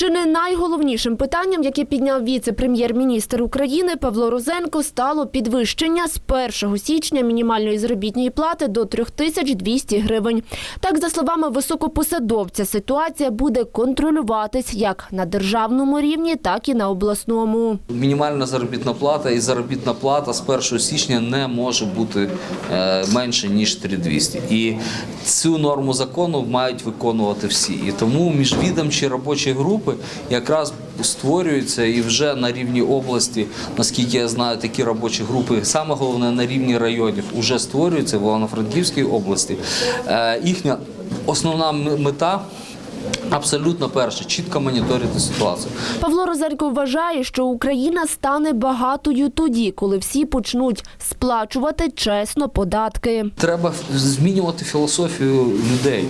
Чи не найголовнішим питанням, яке підняв віце-прем'єр-міністр України Павло Розенко, стало підвищення з 1 січня мінімальної заробітної плати до 3200 гривень. Так, за словами високопосадовця, ситуація буде контролюватись як на державному рівні, так і на обласному. Мінімальна заробітна плата і заробітна плата з 1 січня не може бути е, менше ніж 3200. І цю норму закону мають виконувати всі. І тому міжвідомчі робочі групи якраз створюються і вже на рівні області, наскільки я знаю, такі робочі групи, саме головне на рівні районів, вже створюються в Івано-Франківській області. Е, Їхня основна мета. Абсолютно перше, чітко моніторити ситуацію. Павло Розенко вважає, що Україна стане багатою тоді, коли всі почнуть сплачувати чесно податки. Треба змінювати філософію людей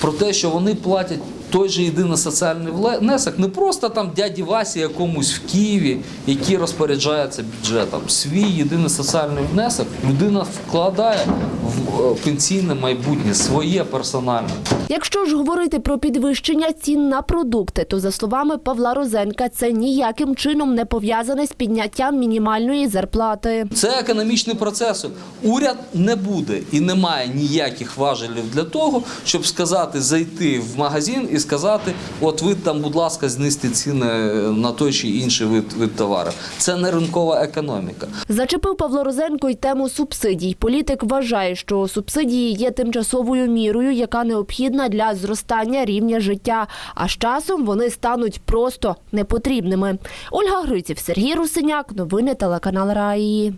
про те, що вони платять той же єдиний соціальний внесок, не просто там дяді Васі якомусь в Києві, який розпоряджається бюджетом. Свій єдиний соціальний внесок людина вкладає в е, пенсійне майбутнє, своє персональне. Якщо ж говорити про підвищення цін на продукти, то за словами Павла Розенка, це ніяким чином не пов'язане з підняттям мінімальної зарплати. Це економічний процес. Уряд не буде і не має ніяких важелів для того, щоб сказати, зайти в магазин сказати: от ви там, будь ласка, знизьте ціни на той чи інший вид, вид товару. Це не ринкова економіка. Зачепив Павло Розенко й тему субсидій. Політик вважає, що субсидії є тимчасовою мірою, яка необхідна для зростання рівня життя. А з часом вони стануть просто непотрібними. Ольга Гриців, Сергій Русиняк. Новини телеканал Раї.